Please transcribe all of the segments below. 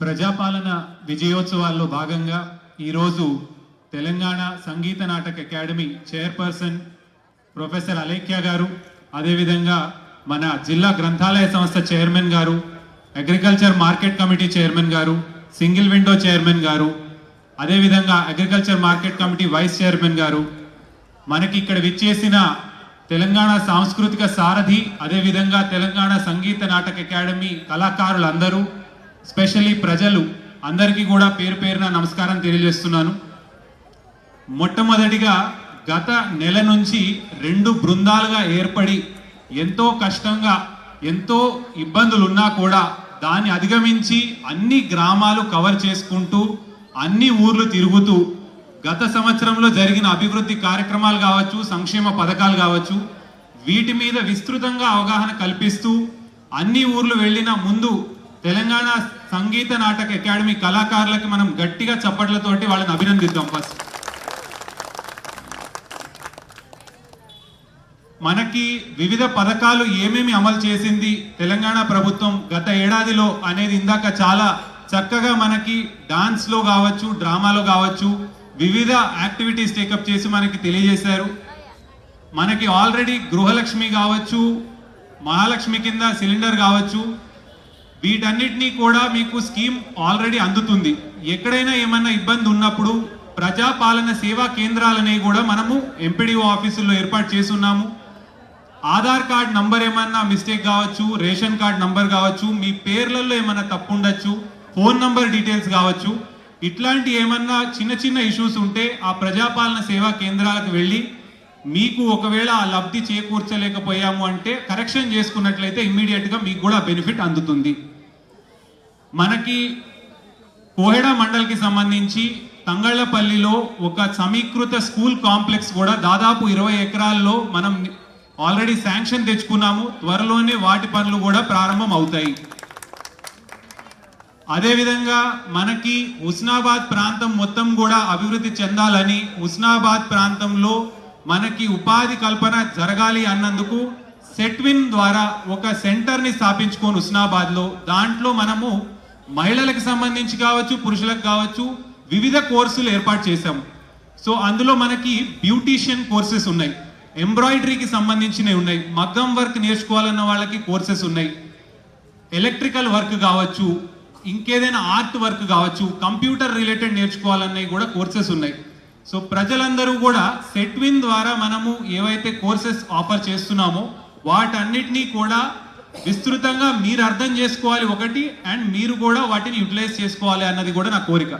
ప్రజాపాలన విజయోత్సవాల్లో భాగంగా ఈరోజు Telangana Sangeet Natak academy chairperson professor Alekhya గారు అదేవిధంగా మన జిల్లా గ్రంథాలయ సంస్థ చైర్మన్ గారు అగ్రికల్చర్ మార్కెట్ కమిటీ చైర్మన్ గారు సింగిల్ విండో చైర్మన్ గారు అదేవిధంగా agriculture market committee vice chairman గారు. మనకి ఇక్కడ విచ్చేసిన తెలంగాణ సాంస్కృతిక సారథి అదేవిధంగా తెలంగాణ సంగీత నాటక అకాడమీ కళాకారులందరూ స్పెషల్లీ ప్రజలు అందరికీ కూడా పేరు పేరున నమస్కారం తెలియజేస్తున్నాను. మొట్టమొదటిగా గత నెల నుంచి రెండు బృందాలుగా ఏర్పడి ఎంతో కష్టంగా ఎంతో ఇబ్బందులున్నా కూడా దాన్ని అధిగమించి అన్ని గ్రామాలు కవర్ చేసుకుంటూ అన్ని ఊర్లు తిరుగుతూ గత సంవత్సరంలో జరిగిన అభివృద్ధి కార్యక్రమాలు కావచ్చు సంక్షేమ పథకాలు కావచ్చు వీటి మీద విస్తృతంగా అవగాహన కల్పిస్తూ అన్ని ఊర్లు వెళ్ళిన ముందు తెలంగాణ సంగీత నాటక అకాడమీ కళాకారులకి మనం గట్టిగా చప్పట్లతోటి వాళ్ళని అభినందిద్దాం ఫస్ట్ మనకి వివిధ పథకాలు ఏమేమి అమలు చేసింది తెలంగాణ ప్రభుత్వం గత ఏడాదిలో అనేది ఇందాక చాలా చక్కగా మనకి డాన్స్లో కావచ్చు డ్రామాలో కావచ్చు వివిధ యాక్టివిటీస్ టేకప్ చేసి మనకి తెలియజేశారు. మనకి ఆల్రెడీ గృహలక్ష్మి కావచ్చు మహాలక్ష్మి కింద సిలిండర్ కావచ్చు వీటన్నిటినీ కూడా మీకు స్కీమ్ ఆల్రెడీ అందుతుంది. ఎక్కడైనా ఏమన్నా ఇబ్బంది ఉన్నప్పుడు ప్రజాపాలన సేవా కేంద్రాలనే కూడా మనము ఎంపీడీఓ ఆఫీసుల్లో ఏర్పాటు చేస్తున్నాము. ఆధార్ కార్డ్ నంబర్ ఏమన్నా మిస్టేక్ కావచ్చు రేషన్ కార్డ్ నంబర్ కావచ్చు మీ పేర్లలో ఏమన్నా తప్పు ఉండొచ్చు ఫోన్ నంబర్ డీటెయిల్స్ కావచ్చు ఇట్లాంటి ఏమన్నా చిన్న చిన్న ఇష్యూస్ ఉంటే ఆ ప్రజాపాలన సేవా కేంద్రాలకు వెళ్ళి మీకు ఒకవేళ ఆ లబ్ధి చేకూర్చలేకపోయాము అంటే కరెక్షన్ చేసుకున్నట్లయితే ఇమ్మీడియట్గా మీకు కూడా బెనిఫిట్ అందుతుంది. మనకి కోహెడ మండల్కి సంబంధించి తంగళ్ళపల్లిలో ఒక సమీకృత స్కూల్ కాంప్లెక్స్ కూడా దాదాపు ఇరవై ఎకరాల్లో మనం ఆల్రెడీ శాంక్షన్ తెచ్చుకున్నాము. త్వరలోనే వాటి పనులు కూడా ప్రారంభం అవుతాయి. అదేవిధంగా మనకి హుస్నాబాద్ ప్రాంతం మొత్తం కూడా అభివృద్ధి చెందాలని హుస్నాబాద్ ప్రాంతంలో మనకి ఉపాధి కల్పన జరగాలి అన్నందుకు సెట్విన్ ద్వారా ఒక సెంటర్ని స్థాపించుకొని హుస్నాబాద్లో దాంట్లో మనము మహిళలకు సంబంధించి కావచ్చు పురుషులకు కావచ్చు వివిధ కోర్సులు ఏర్పాటు చేశాము. సో అందులో మనకి బ్యూటీషియన్ కోర్సెస్ ఉన్నాయి. ఎంబ్రాయిడరీకి సంబంధించినవి ఉన్నాయి. మగ్గం వర్క్ నేర్చుకోవాలన్న వాళ్ళకి కోర్సెస్ ఉన్నాయి. ఎలక్ట్రికల్ వర్క్ కావచ్చు ఇంకేదైనా ఆర్ట్ వర్క్ కావచ్చు కంప్యూటర్ రిలేటెడ్ నేర్చుకోవాలన్నవి కూడా కోర్సెస్ ఉన్నాయి. సో ప్రజలందరూ కూడా సెట్విన్ ద్వారా మనము ఏవైతే కోర్సెస్ ఆఫర్ చేస్తున్నామో వాటన్నిటినీ కూడా విస్తృతంగా మీరు అర్థం చేసుకోవాలి ఒకటి అండ్ మీరు కూడా వాటిని యూటిలైజ్ చేసుకోవాలి అన్నది కూడా నా కోరిక.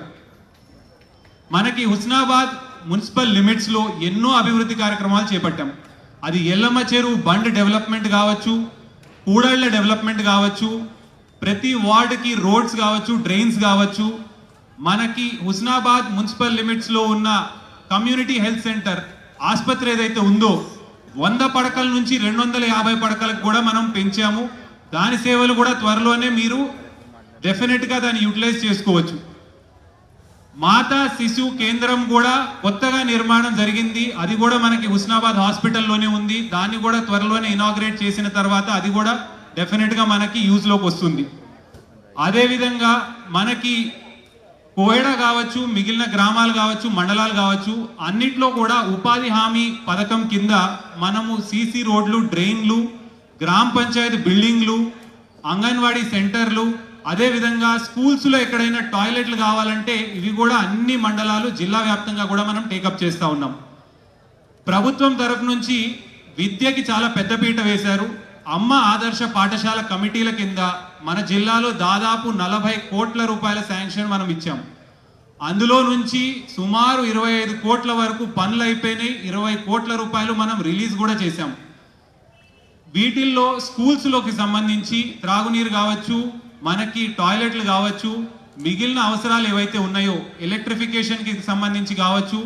మనకి హుస్నాబాద్ మున్సిపల్ లిమిట్స్లో ఎన్నో అభివృద్ధి కార్యక్రమాలు చేపట్టాం. అది ఎల్లమ్మ చెరువు బండ్ డెవలప్మెంట్ కావచ్చు కూడళ్ళ డెవలప్మెంట్ కావచ్చు ప్రతి వార్డుకి రోడ్స్ కావచ్చు డ్రైన్స్ కావచ్చు. మనకి హుస్నాబాద్ మున్సిపల్ లిమిట్స్లో ఉన్న కమ్యూనిటీ హెల్త్ సెంటర్ ఆసుపత్రి ఏదైతే ఉందో వంద పడకల నుంచి రెండు వందల యాభై పడకలకు కూడా మనం పెంచాము. దాని సేవలు కూడా త్వరలోనే మీరు డెఫినెట్గా దాన్ని యూటిలైజ్ చేసుకోవచ్చు. మాతా శిశు కేంద్రం కూడా కొత్తగా నిర్మాణం జరిగింది. అది కూడా మనకి హుస్నాబాద్ హాస్పిటల్లోనే ఉంది. దాన్ని కూడా త్వరలోనే ఇనాగ్రేట్ చేసిన తర్వాత అది కూడా డెఫినెట్గా మనకి యూజ్లోకి వస్తుంది. అదేవిధంగా మనకి కోయడ కావచ్చు మిగిలిన గ్రామాలు కావచ్చు మండలాలు కావచ్చు అన్నిట్లో కూడా ఉపాధి హామీ పథకం కింద మనము సీసీ రోడ్లు డ్రైన్లు గ్రామ పంచాయతీ బిల్డింగ్లు అంగన్వాడీ సెంటర్లు అదే విధంగా ఎక్కడైనా టాయిలెట్లు కావాలంటే ఇవి కూడా అన్ని మండలాలు జిల్లా వ్యాప్తంగా కూడా మనం టేకప్ చేస్తూ ఉన్నాం. ప్రభుత్వం తరఫు నుంచి విద్యకి చాలా పెద్దపీట వేశారు. అమ్మ ఆదర్శ పాఠశాల కమిటీల కింద మన జిల్లాలో దాదాపు నలభై కోట్ల రూపాయల శాంక్షన్ మనం ఇచ్చాం. అందులో నుంచి సుమారు ఇరవై ఐదు కోట్ల వరకు పనులు అయిపోయినాయి. ఇరవై కోట్ల రూపాయలు మనం రిలీజ్ కూడా చేశాం. వీటిల్లో స్కూల్స్లోకి సంబంధించి త్రాగునీరు కావచ్చు మనకి టాయిలెట్లు కావచ్చు మిగిలిన అవసరాలు ఏవైతే ఉన్నాయో ఎలక్ట్రిఫికేషన్కి సంబంధించి కావచ్చు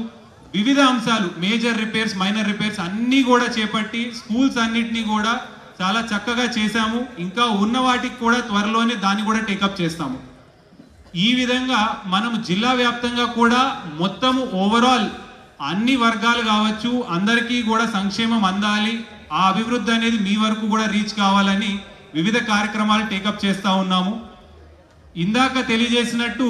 వివిధ అంశాలు మేజర్ రిపేర్స్ మైనర్ రిపేర్స్ అన్నీ కూడా చేపట్టి స్కూల్స్ అన్నిటినీ కూడా చాలా చక్కగా చేశాము. ఇంకా ఉన్న వాటికి కూడా త్వరలోనే దాన్ని కూడా టేకప్ చేస్తాము. ఈ విధంగా మనం జిల్లా వ్యాప్తంగా కూడా మొత్తము ఓవరాల్ అన్ని వర్గాలు కావచ్చు అందరికీ కూడా సంక్షేమం అందాలి ఆ అభివృద్ధి అనేది మీ వరకు కూడా రీచ్ కావాలని వివిధ కార్యక్రమాలు టేకప్ చేస్తూ ఉన్నాము. ఇందాక తెలియజేసినట్టు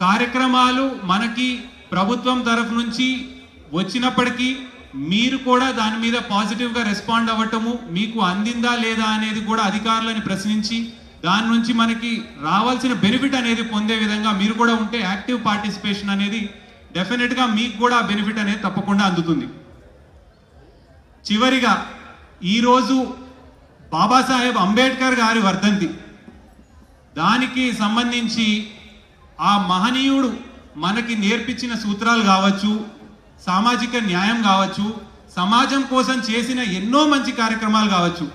కార్యక్రమాలు మనకి ప్రభుత్వం తరఫు నుంచి వచ్చినప్పటికీ మీరు కూడా దాని మీద పాజిటివ్గా రెస్పాండ్ అవ్వటము మీకు అందిందా లేదా అనేది కూడా అధికారులని ప్రశ్నించి దాని నుంచి మనకి రావాల్సిన బెనిఫిట్ అనేది పొందే విధంగా మీరు కూడా ఉంటే యాక్టివ్ పార్టిసిపేషన్ అనేది డెఫినెట్గా మీకు కూడా బెనిఫిట్ అనేది తప్పకుండా అందుతుంది. చివరిగా ఈరోజు బాబాసాహెబ్ అంబేద్కర్ గారి వర్ధంతి. దానికి సంబంధించి ఆ మహనీయుడు మనకి నేర్పించిన సూత్రాలు కావచ్చు సామాజిక న్యాయం కావచ్చు సమాజం కోసం చేసిన ఎన్నో మంచి కార్యక్రమాలు కావచ్చు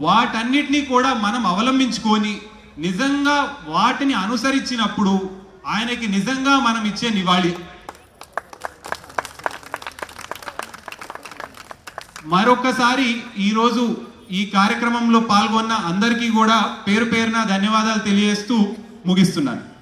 వాటన్నిటినీ కూడా మనం అవలంబించుకొని నిజంగా వాటిని అనుసరించినప్పుడు ఆయనకి నిజంగా మనం ఇచ్చే నివాళి. మరొకసారి ఈరోజు ఈ కార్యక్రమంలో పాల్గొన్న అందరికీ కూడా పేరు పేరున ధన్యవాదాలు తెలియజేస్తూ ముగిస్తున్నాను.